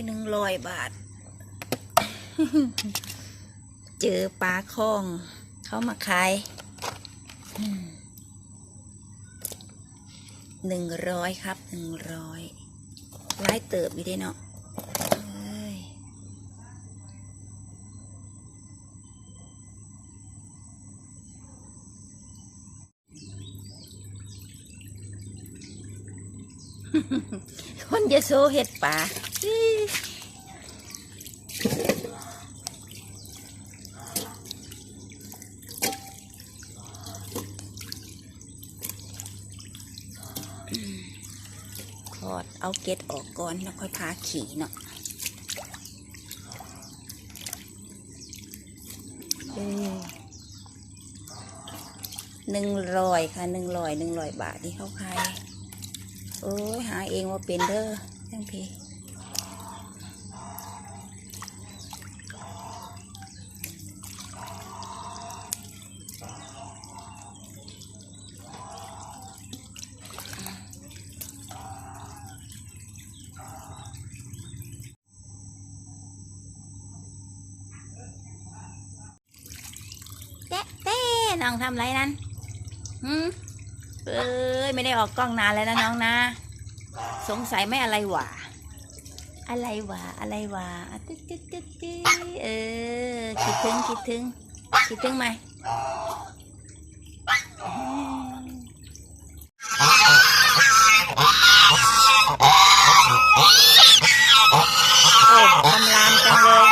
ยหนึ่งร้อยบาท เจอปลาคอง เขามาขายหนึ่งร้อยครับหนึ่งร้อยไล่เติบอยู่ได้เนาะเอ้ยคนจะโซเห็ดป่าอี้ถอด เอาเกล็ดออกก่อนแล้วค่อยพาขี่เนาะหนึ่งร้อยค่ะหนึ่งร้อยหนึ่งร้อยบาทที่เขาขายโอ้ยหาเองว่าเป็นเด้อจังพี่เต้เต้ น้องทำไรนั่นหืมเอ้ยไม่ได้ออกกล้องนานแล้วนะน้องนะ สงสัยไม่อะไรหว่าอะไรหวะอะไรหวะอ่าตึ๊ดตึ๊ดตึ๊ดเออคิดถึงคิดถึงคิดถึงไหมโอ้คำรามจังเลย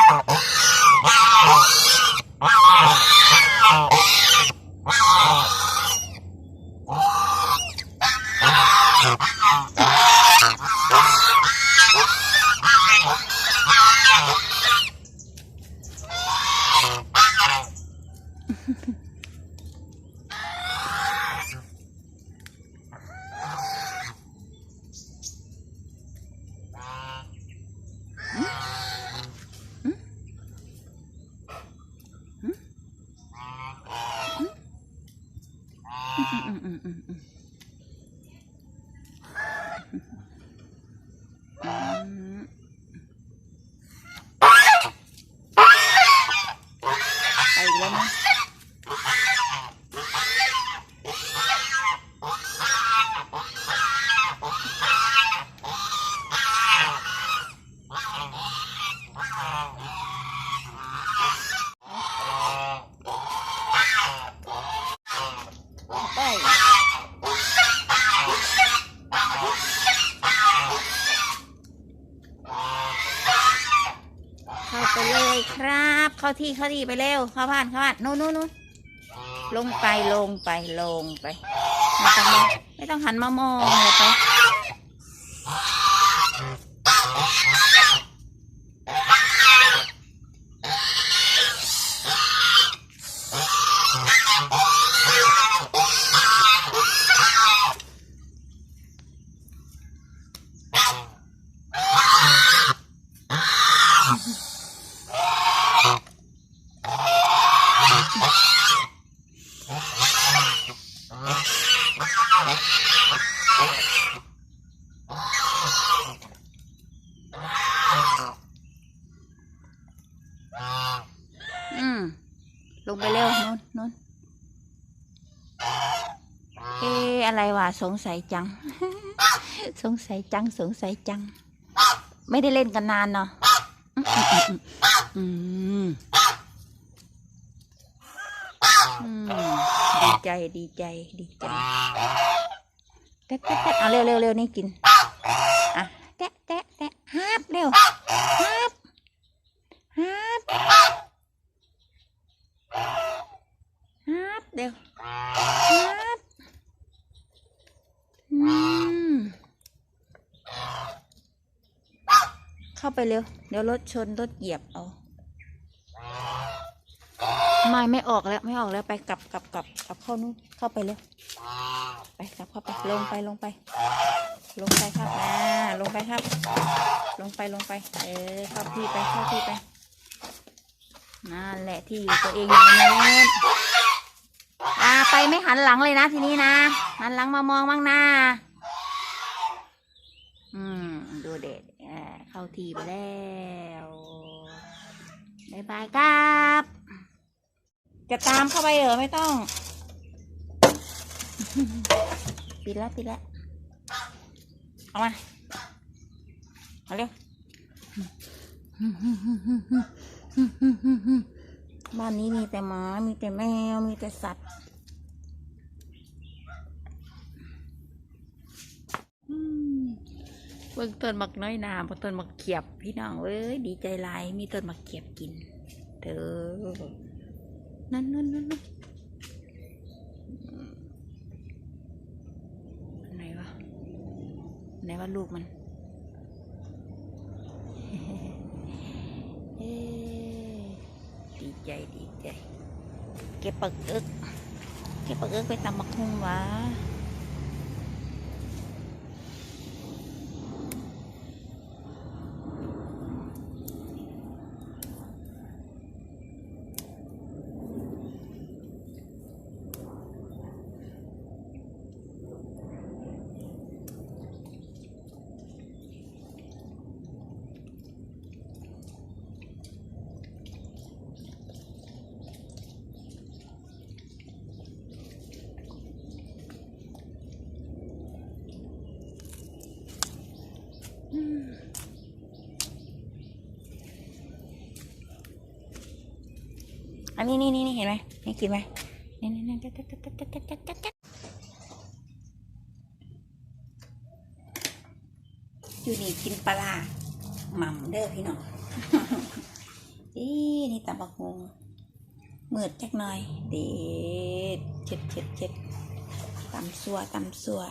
อืมอืมอืมอืมอืมอืมไปอีกแล้วนะไป เข้าไปเลยครับ เข้าที่เข้าที่ไปเร็วเข้าบ้านเข้าบ้านนู้นนู้นนู่นลงไปลงไปลงไปไม่ต้องมองไม่ต้องหันมามองเลยไป อืม ลงไปเร็วนู่นนู่นเอ๊ะอะไรวะสงสัยจัง สงสัยจัง สงสัยจัง ไม่ได้เล่นกันนานเนาะอืมอืมอืม ดีใจดีใจดีใจแตะแตะแตะเอาเร็วเร็วเร็วนี่กินอะแตะแตะแตะฮาบเร็วฮาบฮาบฮับเดี๋ยวฮับอืมเข้าไปเร็ว เดี๋ยวรถชนรถเหยียบเอา ไม่ไม่ออกแล้วไม่ออกแล้วไปกลับกลับกลับกลับเข้านู้นเข้าไปเร็วไปกลับเข้าไปลงไปลงไป ลงไปครับนะลงไปครับ ลงไปลงไป เออเข้าที่ไปเข้าที่ไปนั่นแหละที่อยู่ตัวเองอยู่ตรงนู้นอ่าไปไม่หันหลังเลยนะทีนี้นะหันหลังมามองบ้างหน้าอืมดูเด็ดอ่าเข้าทีไปแล้วบายบายครับ จะตามเข้าไปเหรอไม่ต้อง ปิดแล้วปิดแล้วเอามาเอาเร็วบ้านนี้มีแต่หมา มีแต่แมว มีแต่สัตว์อืมเบิ่งต้นมักน้อยนาเบิ่งต้นมักเขียบ พี่น้องเอ้ย ดีใจหลาย มีต้นมักเขียบกินเด้อ นั่นนั่นนั่นนั่นไหนวะไหนว่าลูกมันเอ้ดีใจดีใจเก็บปักเอิกเก็บปักเอิกไปตำมักฮุงวะ อันนี้นี่นี่เห็นไหมนี่กินไหมนี่นี่นี่ตัดตัดตัดตัดตัดตัดตัดอยู่นี่กินปลาหม่ำเด้อพี่น้องอีนี่ตำบักฮงมืดจักหน่อย เด็ดเจ็ดเจ็ดเจ็ดตำสัวตำสัว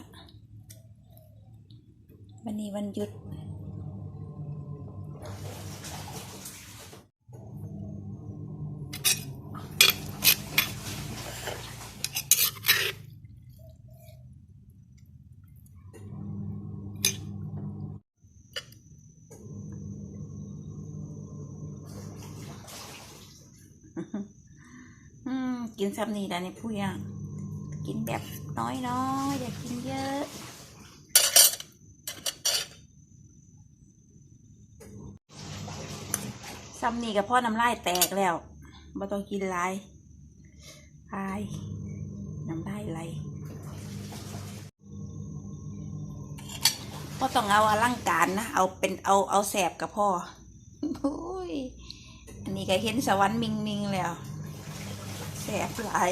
วันนี้วันหยุด อืม กินซ้ำนี่ได้ในผู้ยังกินแบบน้อยๆอย่ากินเยอะซ้ำนี่กับพ่อน้ำลายแตกแล้วบ่ต้องกินลายอายน้ำลายไหลพ่อต้องเอาอลังการนะ เอาเป็นเอาเอาแสบกับพ่อโอ้ย อันนี้ก็เห็นสวรรค์มิงมิงแล้วแสบหลาย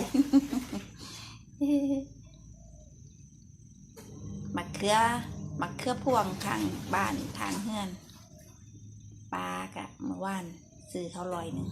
มะเขือมะเขือพวงทางบ้านทางเฮือนปลากะเมื่อวานซื้อเขาลอยหนึ่ง